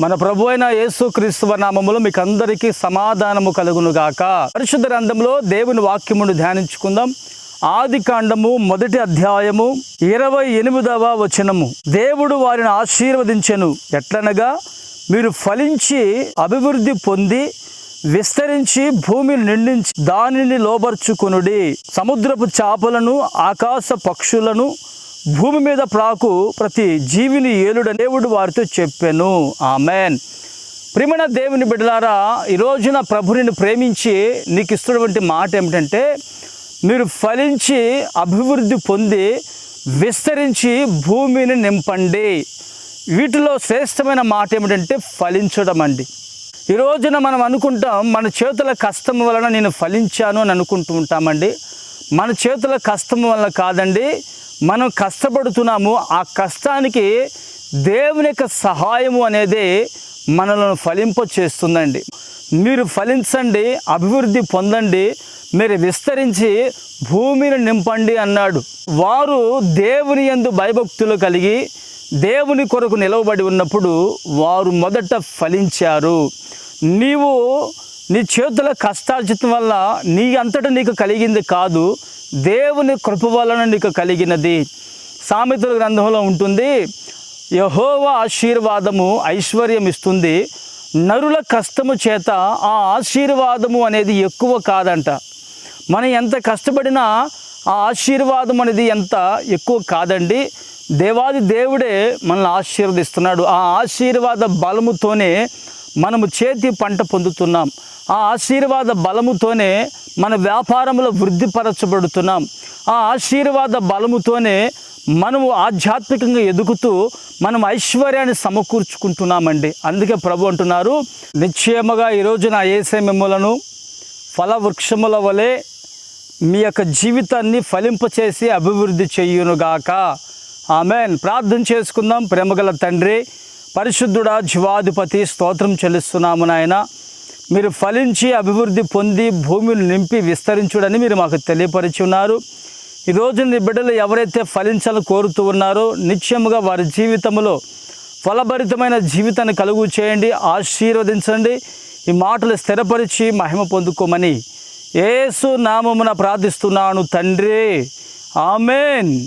మన ప్రభు అయిన యేసు క్రీస్తువ నామములో మీకు అందరికీ సమాధానము కలుగును గాక. పరిశుద్ధ గ్రంథంలో దేవుని వాక్యమును ధ్యానించుకుందాం. ఆది కాండము మొదటి అధ్యాయము ఇరవై ఎనిమిదవ వచనము. దేవుడు వారిని ఆశీర్వదించెను. ఎట్లనగా మీరు ఫలించి అభివృద్ధి పొంది విస్తరించి భూమిని నిండించి దానిని లోబర్చుకొనుడి. సముద్రపు చేపలను ఆకాశ పక్షులను భూమి మీద ప్రాకు ప్రతి జీవిని ఏలుడ దేవుడు వారితో చెప్పాను. ఆమెన్. ప్రియమైన దేవుని బిడ్డలారా ఈ రోజున ప్రభుని ప్రేమించి నీకు ఇస్తున్నటువంటి మాట ఏమిటంటే మీరు ఫలించి అభివృద్ధి పొంది విస్తరించి భూమిని నింపండి. వీటిలో శ్రేష్టమైన మాట ఏమిటంటే ఫలించడం అండి. ఈ రోజున మనం అనుకుంటాం మన చేతుల కష్టం వలన నేను ఫలించాను అని అనుకుంటూ ఉంటామండి. మన చేతుల కష్టం వలన కాదండి మనం కష్టపడుతున్నాము ఆ కష్టానికి దేవుని యొక్క సహాయము అనేది మనలను ఫలింప చేస్తుందండి. మీరు ఫలించండి అభివృద్ధి పొందండి మీరు విస్తరించి భూమిని నింపండి అన్నాడు. వారు దేవుని యందు భయభక్తులు కలిగి దేవుని కొరకు నిలవబడి ఉన్నప్పుడు వారు మొదట ఫలించారు. నీవు నీ చేతుల కష్టార్జితం వల్ల నీ అంతటా నీకు కలిగింది కాదు. దేవుని కృప వలన నీకు కలిగినది. సామెతల గ్రంథంలో ఉంటుంది యహోవ ఆశీర్వాదము ఐశ్వర్యం ఇస్తుంది నరుల కష్టము చేత ఆ ఆశీర్వాదము అనేది ఎక్కువ కాదంట. మనం ఎంత కష్టపడినా ఆ ఆశీర్వాదం అనేది ఎంత ఎక్కువ కాదండి. దేవాది దేవుడే మనల్ని ఆశీర్వదిస్తున్నాడు. ఆ ఆశీర్వాద బలముతోనే మనము చేతి పంట పొందుతున్నాం. ఆ ఆశీర్వాద బలముతోనే మన వ్యాపారంలో వృద్ధిపరచబడుతున్నాం. ఆ ఆశీర్వాద బలముతోనే మనము ఆధ్యాత్మికంగా ఎదుగుతూ మనం ఐశ్వర్యాన్ని సమకూర్చుకుంటున్నామండి. అందుకే ప్రభు అంటున్నారు నిశ్చయముగా ఈరోజు నా ఏసే మిమ్మలను ఫలవృక్షముల వలె మీ యొక్క జీవితాన్ని ఫలింపచేసి అభివృద్ధి చెయ్యునుగాక ఆమెన్. ప్రార్థన చేసుకుందాం. ప్రేమగల తండ్రి పరిశుద్ధుడా జీవాధిపతి స్తోత్రం చెల్లిస్తున్నాము నాయన. మీరు ఫలించి అభివృద్ధి పొంది భూమిని నింపి విస్తరించుడని మీరు మాకు తెలియపరిచి ఉన్నారు. ఈరోజు నీ బిడ్డలు ఎవరైతే ఫలించాలని కోరుతూ ఉన్నారో నిత్యముగా వారి జీవితంలో ఫలభరితమైన జీవితాన్ని కలుగు చేయండి ఆశీర్వదించండి. ఈ మాటలు స్థిరపరిచి మహిమ పొందుకోమని ఏసు నామమున ప్రార్థిస్తున్నాను తండ్రి. ఆమెన్.